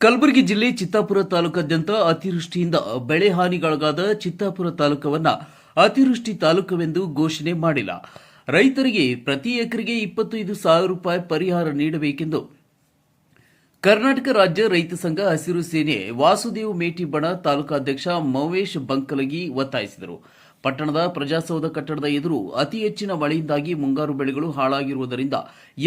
ಕಲಬುರಗಿ ಜಿಲ್ಲೆ ಚಿತ್ತಾಪುರ ತಾಲೂಕಾದ್ಯಂತ ಅತಿವೃಷ್ಟಿಯಿಂದ ಬೆಳೆ ಹಾನಿಗೊಳಗಾದ ಚಿತ್ತಾಪುರ ತಾಲೂಕವನ್ನ ಅತಿವೃಷ್ಟಿ ತಾಲೂಕವೆಂದು ಘೋಷಣೆ ಮಾಡಿಲ್ಲ. ರೈತರಿಗೆ ಪ್ರತಿ ಎಕರೆಗೆ ಇಪ್ಪತ್ತೈದು ಸಾವಿರ ರೂಪಾಯಿ ಪರಿಹಾರ ನೀಡಬೇಕೆಂದು ಕರ್ನಾಟಕ ರಾಜ್ಯ ರೈತ ಸಂಘ ಹಸಿರು ಸೇನೆ ವಾಸುದೇವ್ ಮೇಟಿಬಣ ತಾಲೂಕಾಧ್ಯಕ್ಷ ಮವೇಶ್ ಬಂಕಲಗಿ ಒತ್ತಾಯಿಸಿದರು. ಪಟ್ಟಣದ ಪ್ರಜಾಸೌಧ ಕಟ್ಟಡದ ಎದುರು ಅತಿ ಹೆಚ್ಚಿನ ಮಳೆಯಿಂದಾಗಿ ಮುಂಗಾರು ಬೆಳೆಗಳು ಹಾಳಾಗಿರುವುದರಿಂದ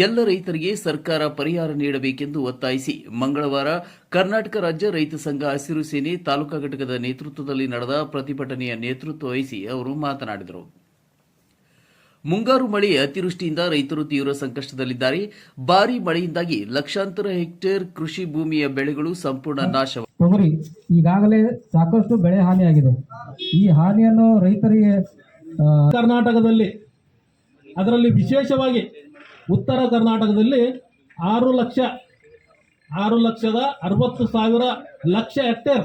ಎಲ್ಲ ರೈತರಿಗೆ ಸರ್ಕಾರ ಪರಿಹಾರ ನೀಡಬೇಕೆಂದು ಒತ್ತಾಯಿಸಿ ಮಂಗಳವಾರ ಕರ್ನಾಟಕ ರಾಜ್ಯ ರೈತ ಸಂಘ ಹಸಿರು ಸೇನೆ ತಾಲೂಕಾ ಘಟಕದ ನೇತೃತ್ವದಲ್ಲಿ ನಡೆದ ಪ್ರತಿಭಟನೆಯ ನೇತೃತ್ವ ವಹಿಸಿ ಅವರು ಮಾತನಾಡಿದರು. ಮುಂಗಾರು ಮಳೆ ಅತಿವೃಷ್ಟಿಯಿಂದ ರೈತರು ತೀವ್ರ ಸಂಕಷ್ಟದಲ್ಲಿದ್ದಾರೆ. ಭಾರಿ ಮಳೆಯಿಂದಾಗಿ ಲಕ್ಷಾಂತರ ಹೆಕ್ಟೇರ್ ಕೃಷಿ ಭೂಮಿಯ ಬೆಳೆಗಳು ಸಂಪೂರ್ಣ ನಾಶ ತೊಗರಿ ಈಗಾಗಲೇ ಸಾಕಷ್ಟು ಬೆಳೆ ಹಾನಿಯಾಗಿದೆ. ಈ ಹಾನಿಯನ್ನು ರೈತರಿಗೆ ಕರ್ನಾಟಕದಲ್ಲಿ ಅದರಲ್ಲಿ ವಿಶೇಷವಾಗಿ ಉತ್ತರ ಕರ್ನಾಟಕದಲ್ಲಿ ಆರು ಲಕ್ಷ ಆರು ಲಕ್ಷದ ಅರವತ್ತು ಸಾವಿರ ಲಕ್ಷ ಹೆಕ್ಟೇರ್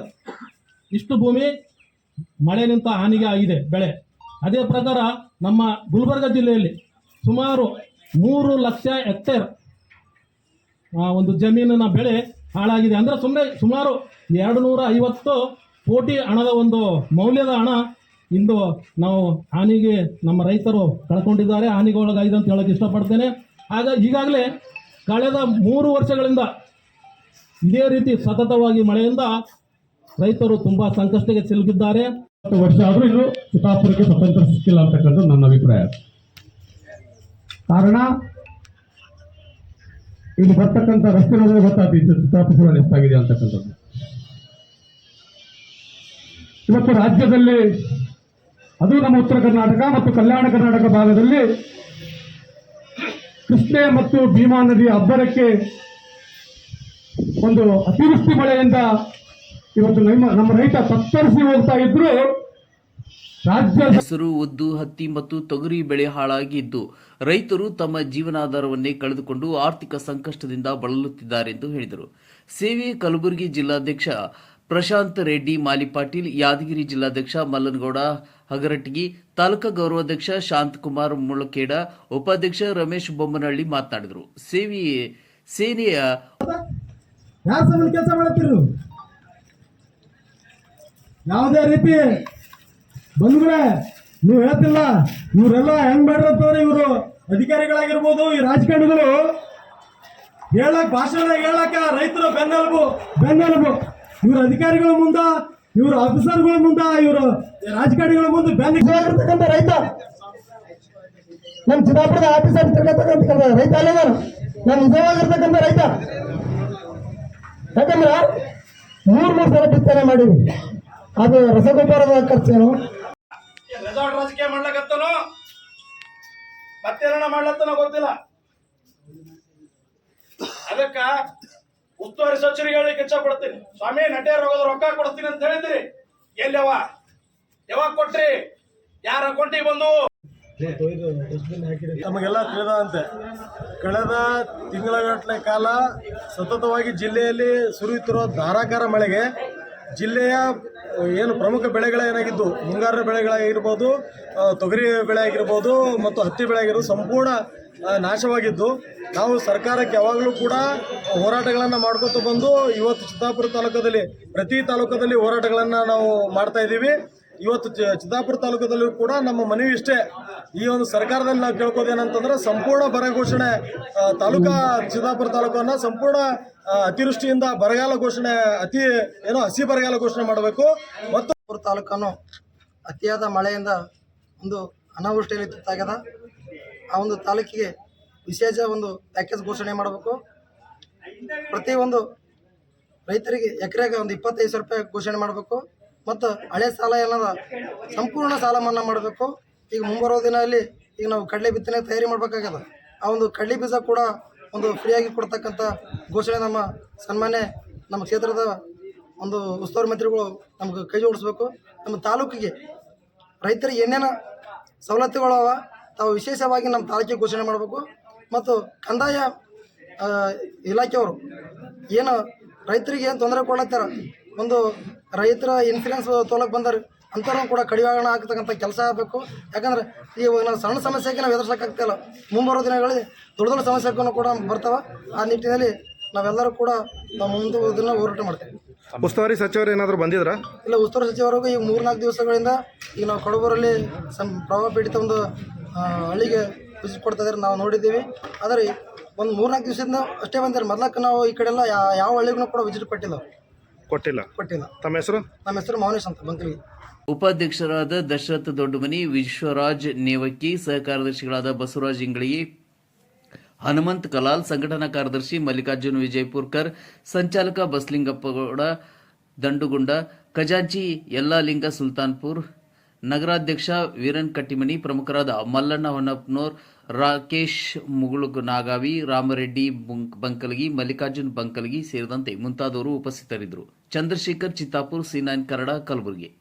ಇಷ್ಟು ಭೂಮಿ ಮಳೆ ನಿಂತ ಹಾನಿಗೆ ಆಗಿದೆ ಬೆಳೆ. ಅದೇ ಪ್ರಕಾರ ನಮ್ಮ ಗುಲ್ಬರ್ಗ ಜಿಲ್ಲೆಯಲ್ಲಿ ಸುಮಾರು ಮೂರು ಲಕ್ಷ ಎಕ್ಟೇರ್ ಒಂದು ಜಮೀನಿನ ಬೆಳೆ ಹಾಳಾಗಿದೆ. ಅಂದರೆ ಸುಮ್ಮನೆ ಸುಮಾರು ಎರಡು ನೂರ ಐವತ್ತು ಕೋಟಿ ಹಣದ ಒಂದು ಮೌಲ್ಯದ ಹಣ ಇಂದು ನಾವು ಹಾನಿಗೆ ನಮ್ಮ ರೈತರು ಕಳ್ಕೊಂಡಿದ್ದಾರೆ. ಹಾನಿಗೊಳಗಾಗಿದೆ ಅಂತ ಹೇಳೋಕೆ ಇಷ್ಟಪಡ್ತೇನೆ. ಆಗ ಈಗಾಗಲೇ ಕಳೆದ ಮೂರು ವರ್ಷಗಳಿಂದ ಇದೇ ರೀತಿ ಸತತವಾಗಿ ಮಳೆಯಿಂದ ರೈತರು ತುಂಬ ಸಂಕಷ್ಟಕ್ಕೆ ಸಿಲುಕಿದ್ದಾರೆ. ವರ್ಷ ಆದರೂ ಇನ್ನು ಚಿತ್ತಾಪುರಕ್ಕೆ ಸ್ವತಂತ್ರ ಸಿಕ್ಕಿಲ್ಲ ಅಂತಕ್ಕಂಥದ್ದು ನನ್ನ ಅಭಿಪ್ರಾಯ. ಕಾರಣ, ಇಲ್ಲಿ ಬರ್ತಕ್ಕಂಥ ರಸ್ತೆ ನೋಡಿದ್ರೆ ಗೊತ್ತಾಗ್ತಿತ್ತು ಚಿತ್ತಾಪುರ ಎಷ್ಟಾಗಿದೆ ಅಂತಕ್ಕಂಥದ್ದು. ಇವತ್ತು ರಾಜ್ಯದಲ್ಲಿ, ಅದು ನಮ್ಮ ಉತ್ತರ ಕರ್ನಾಟಕ ಮತ್ತು ಕಲ್ಯಾಣ ಕರ್ನಾಟಕ ಭಾಗದಲ್ಲಿ ಕೃಷ್ಣೆ ಮತ್ತು ಭೀಮಾ ನದಿಯ ಅಬ್ಬರಕ್ಕೆ ಒಂದು ಅತಿವೃಷ್ಟಿ ಮಳೆಯಿಂದ ಇವತ್ತು ನಮ್ಮ ನಮ್ಮ ರೈತ ತತ್ತರಿಸಿ ಹೋಗ್ತಾ ಇದ್ರು ಹೆಸರು ಉದ್ದು ಹತ್ತಿ ಮತ್ತು ತೊಗರಿ ಬೆಳೆ ಹಾಳಾಗಿದ್ದು ರೈತರು ತಮ್ಮ ಜೀವನಾಧಾರವನ್ನೇ ಕಳೆದುಕೊಂಡು ಆರ್ಥಿಕ ಸಂಕಷ್ಟದಿಂದ ಬಳಲುತ್ತಿದ್ದಾರೆ ಎಂದು ಹೇಳಿದರು. ಸೇವೆ ಕಲಬುರಗಿ ಜಿಲ್ಲಾಧ್ಯಕ್ಷ ಪ್ರಶಾಂತ್ ರೆಡ್ಡಿ ಮಾಲಿಪಾಟೀಲ್ ಯಾದಗಿರಿ ಜಿಲ್ಲಾಧ್ಯಕ್ಷ ಮಲ್ಲನಗೌಡ ಹಗರಟಗಿ ತಾಲೂಕಾ ಗೌರವಾಧ್ಯಕ್ಷ ಶಾಂತಕುಮಾರ್ ಮುಳಕೇಡ ಉಪಾಧ್ಯಕ್ಷ ರಮೇಶ್ ಬೊಮ್ಮನಹಳ್ಳಿ ಮಾತನಾಡಿದರು. ಸೇವೆ ಸೇನೆಯ ಯಾವುದೇ ರೀತಿ ಬಂಧುಗಳೇ, ನೀವು ಹೇಳ್ತಿಲ್ಲ, ಇವರೆಲ್ಲ ಹೆಂಗ್ ಮಾಡಿರತ್ತವ್ರೆ ಇವರು? ಅಧಿಕಾರಿಗಳಾಗಿರ್ಬೋದು, ಈ ರಾಜಕಾರಣಿಗಳು ಹೇಳಕ್, ಭಾಷಣ ಹೇಳಕ್ಕ ರೈತರು ಬೆನ್ನೆಲುಬು ಬೆನ್ನೆಲುಬು. ಇವ್ರ ಅಧಿಕಾರಿಗಳ ಮುಂದ, ಇವ್ರ ಆಫೀಸರ್ಗಳ ಮುಂದ, ಇವರು ರಾಜಕಾರಣಿಗಳ ಮುಂದೆ ಬೆನ್ನಿರ್ತಕ್ಕಂಥ ರೈತ, ನಮ್ಮ ಚಿದಾಪುರದ ಆಫೀಸರ್ ತಿರ್ಗತಕ್ಕಂಥ ರೈತ ಅಲ್ಲ ನಾನು ನಿಜವಾಗಿರ್ತಕ್ಕಂಥ ರೈತ. ಯಾಕಂದ್ರ ಮೂರ್ ಮೂರ್ ಸಲ ಬಿತ್ತನೆ ಮಾಡಿವಿ ಅದು ರಸಗೊಬ್ಬರದ ಖರ್ಚೇನು ರೆಸಾರ್ಟ್ ರಾಜಕೀಯ ಮಾಡ್ಲಕತ್ತನೋ ಮತ್ತೇನ ಮಾಡ್ಲತ್ತನೋ ಗೊತ್ತಿಲ್ಲ. ಅದಕ್ಕ ಉಸ್ತುವಾರಿ ಸಚಿವರಿಗೆ ಹೇಳಿ ಇಚ್ಛೆ ಪಡ್ತೀನಿ ಸ್ವಾಮಿ ನಟಿಯರ್ ಹೋಗೋದು ರೊಕ್ಕ ಕೊಡ್ತೀನಿ ಅಂತ ಹೇಳಿದ್ರಿ. ಎಲ್ಲವ ಯಾವಾಗ ಕೊಟ್ರಿ? ಯಾರ ಅಕೌಂಟಿಗೆ ಬಂದು? ನಮಗೆಲ್ಲ ತಿಳಿದಂತೆ ಕಳೆದ ತಿಂಗಳಗಟ್ಟಲೆ ಕಾಲ ಸತತವಾಗಿ ಜಿಲ್ಲೆಯಲ್ಲಿ ಸುರಿಯುತ್ತಿರುವ ಧಾರಾಕಾರ ಮಳೆಗೆ ಜಿಲ್ಲೆಯ ಏನು ಪ್ರಮುಖ ಬೆಳೆಗಳೇನಾಗಿದ್ದು ಮುಂಗಾರು ಬೆಳೆಗಳಾಗಿರ್ಬೋದು ತೊಗರಿ ಬೆಳೆ ಆಗಿರ್ಬೋದು ಮತ್ತು ಹತ್ತಿ ಬೆಳೆ ಆಗಿರ್ಬೋದು ಸಂಪೂರ್ಣ ನಾಶವಾಗಿದ್ದು, ನಾವು ಸರ್ಕಾರಕ್ಕೆ ಯಾವಾಗಲೂ ಕೂಡ ಹೋರಾಟಗಳನ್ನು ಮಾಡ್ಕೊತ ಬಂದು ಇವತ್ತು ಚಿತ್ತಾಪುರ ತಾಲೂಕದಲ್ಲಿ, ಪ್ರತಿ ತಾಲೂಕದಲ್ಲಿ ಹೋರಾಟಗಳನ್ನು ನಾವು ಮಾಡ್ತಾ ಇದ್ದೀವಿ. ಇವತ್ತು ಚಿತ್ತಾಪುರ ತಾಲೂಕದಲ್ಲೂ ಕೂಡ ನಮ್ಮ ಮನವಿ ಇಷ್ಟೇ. ಈ ಒಂದು ಸರ್ಕಾರದಲ್ಲಿ ನಾವು ಕೇಳ್ಕೋದೇನಂತಂದ್ರೆ ಸಂಪೂರ್ಣ ಬರ ಘೋಷಣೆ ತಾಲೂಕಾ ಚಿತ್ತಾಪುರ ತಾಲೂಕನ್ನು ಸಂಪೂರ್ಣ ಅತಿವೃಷ್ಟಿಯಿಂದ ಬರಗಾಲ ಘೋಷಣೆ, ಅತಿ, ಏನೋ ಹಸಿ ಬರಗಾಲ ಘೋಷಣೆ ಮಾಡಬೇಕು. ಮತ್ತು ತಾಲೂಕನ್ನು ಅತಿಯಾದ ಮಳೆಯಿಂದ ಒಂದು ಅನಾವೃಷ್ಟಿಯಲ್ಲಿ ತುತ್ತಾಗ್ಯದ. ಆ ಒಂದು ತಾಲೂಕಿಗೆ ವಿಶೇಷ ಒಂದು ಪ್ಯಾಕೇಜ್ ಘೋಷಣೆ ಮಾಡಬೇಕು. ಪ್ರತಿಯೊಂದು ರೈತರಿಗೆ ಎಕರೆಗೆ ಒಂದು ಇಪ್ಪತ್ತೈದು ಸಾವಿರ ರೂಪಾಯಿ ಘೋಷಣೆ ಮಾಡಬೇಕು. ಮತ್ತು ಹಳೆ ಸಾಲ ಏನಾದ ಸಂಪೂರ್ಣ ಸಾಲ ಮನ್ನಾ ಮಾಡಬೇಕು. ಈಗ ಮುಂಬರೋ ದಿನದಲ್ಲಿ ಈಗ ನಾವು ಕಡಲೆ ಬಿತ್ತನೆ ತಯಾರಿ ಮಾಡಬೇಕಾಗ್ಯದ. ಆ ಒಂದು ಕಡಲೆ ಬೀಜ ಕೂಡ ಒಂದು ಫ್ರೀಯಾಗಿ ಕೊಡ್ತಕ್ಕಂಥ ಘೋಷಣೆ ನಮ್ಮ ಸನ್ಮಾನ್ಯ ನಮ್ಮ ಕ್ಷೇತ್ರದ ಒಂದು ಉಸ್ತುವಾರಿ ಮಂತ್ರಿಗಳು ನಮ್ಗೆ ಕೈ ಜೋಡಿಸ್ಬೇಕು. ನಮ್ಮ ತಾಲೂಕಿಗೆ ರೈತರಿಗೆ ಏನೇನು ಸವಲತ್ತುಗಳು ಅವ, ತಾವು ವಿಶೇಷವಾಗಿ ನಮ್ಮ ತಾಲೂಕಿಗೆ ಘೋಷಣೆ ಮಾಡಬೇಕು. ಮತ್ತು ಕಂದಾಯ ಇಲಾಖೆಯವರು ಏನು ರೈತರಿಗೆ ಏನು ತೊಂದರೆ ಕೊಡ್ಲತ್ತಾರ, ಒಂದು ರೈತರ ಇನ್ಸೂರೆನ್ಸ್ ತೊಗೊಳಕ್ಕೆ ಬಂದಾರೆ ಅಂಥವ್ರನ್ನ ಕೂಡ ಕಡಿವಾಗಣ ಹಾಕ್ತಕ್ಕಂಥ ಕೆಲಸ ಆಗಬೇಕು. ಯಾಕಂದ್ರೆ ಇವಾಗ ನಾವು ಸಣ್ಣ ಸಮಸ್ಯೆಗೆ ನಾವು ಎದುರ್ಸೋಕ್ಕಾಗ್ತಿಲ್ಲ ಮುಂಬರೋ ದಿನಗಳಲ್ಲಿ ದೊಡ್ಡ ದೊಡ್ಡ ಸಮಸ್ಯೆಗೂ ಕೂಡ ಬರ್ತಾವೆ. ಆ ನಿಟ್ಟಿನಲ್ಲಿ ನಾವೆಲ್ಲರೂ ಕೂಡ ನಾವು ಮುಂದೆ ಇದನ್ನ ಹೋರಾಟ ಮಾಡ್ತೀವಿ. ಉಸ್ತುವಾರಿ ಸಚಿವರು ಏನಾದರೂ ಬಂದಿದ್ರಾ? ಇಲ್ಲ ಉಸ್ತುವಾರಿ ಸಚಿವರಿಗೂ ಈ ಮೂರ್ನಾಲ್ಕು ದಿವಸಗಳಿಂದ ಈಗ ನಾವು ಕಡಬೂರಲ್ಲಿ ಸಂ ಪ್ರಭಾವ ಪೀಡಿತ ಒಂದು ಹಳ್ಳಿಗೆ ವಿಸಿಟ್ ಕೊಡ್ತಾ ಇದ್ದಾರೆ ನಾವು ನೋಡಿದ್ದೀವಿ. ಆದರೆ ಒಂದು ಮೂರ್ನಾಲ್ಕು ದಿವಸದಿಂದ ಅಷ್ಟೇ ಬಂದಿದ್ದಾರೆ. ಮೊದಲಕ್ಕೆ ನಾವು ಈ ಕಡೆ ಎಲ್ಲ ಯಾವ ಹಳ್ಳಿಗೂ ಕೂಡ ವಿಸಿಟ್ ಕೊಟ್ಟಿಲ್ಲ. ಕೊಟ್ಟಿಲ್ಲ. ಕೊಟ್ಟಿಲ್ಲ. ತಮ್ಮ ಹೆಸರು? ನಮ್ಮ ಹೆಸರು ಮೌನೇಶ್ ಅಂತ ಮಂತ್ರಿ ಉಪಾಧ್ಯಕ್ಷರಾದ ದಶರಥ ದೊಡ್ಡಮನಿ ವಿಶ್ವರಾಜ್ ನೇವಕ್ಕಿ ಸಹ ಕಾರ್ಯದರ್ಶಿಗಳಾದ ಬಸವರಾಜ್ ಇಂಗಳಿಗೆ ಹನುಮಂತ್ ಕಲಾಲ್ ಸಂಘಟನಾ ಕಾರ್ಯದರ್ಶಿ ಮಲ್ಲಿಕಾರ್ಜುನ್ ವಿಜಯಪುರ್ಕರ್ ಸಂಚಾಲಕ ಬಸಲಿಂಗಪ್ಪಗೌಡ ದಂಡುಗುಂಡ ಖಜಾಂಚಿ ಯಲ್ಲಾಲಿಂಗ ಸುಲ್ತಾನ್ಪುರ್ ನಗರಾಧ್ಯಕ್ಷ ವೀರನ್ ಕಟ್ಟಿಮನಿ, ಪ್ರಮುಖರಾದ ಮಲ್ಲಣ್ಣ ಹೊನ್ನಪ್ಪನೋರ್, ರಾಕೇಶ್ ಮುಗುಳುಗ್ ನಾಗಾವಿ, ರಾಮರೆಡ್ಡಿ ಬುಂಕ್- ಬಂಕಲಗಿ, ಮಲ್ಲಿಕಾರ್ಜುನ್ ಬಂಕಲಗಿ ಸೇರಿದಂತೆ ಮುಂತಾದವರು ಉಪಸ್ಥಿತರಿದ್ದರು. Chandrashekhar Chittapur, C nine Kannada, Kalaburagi.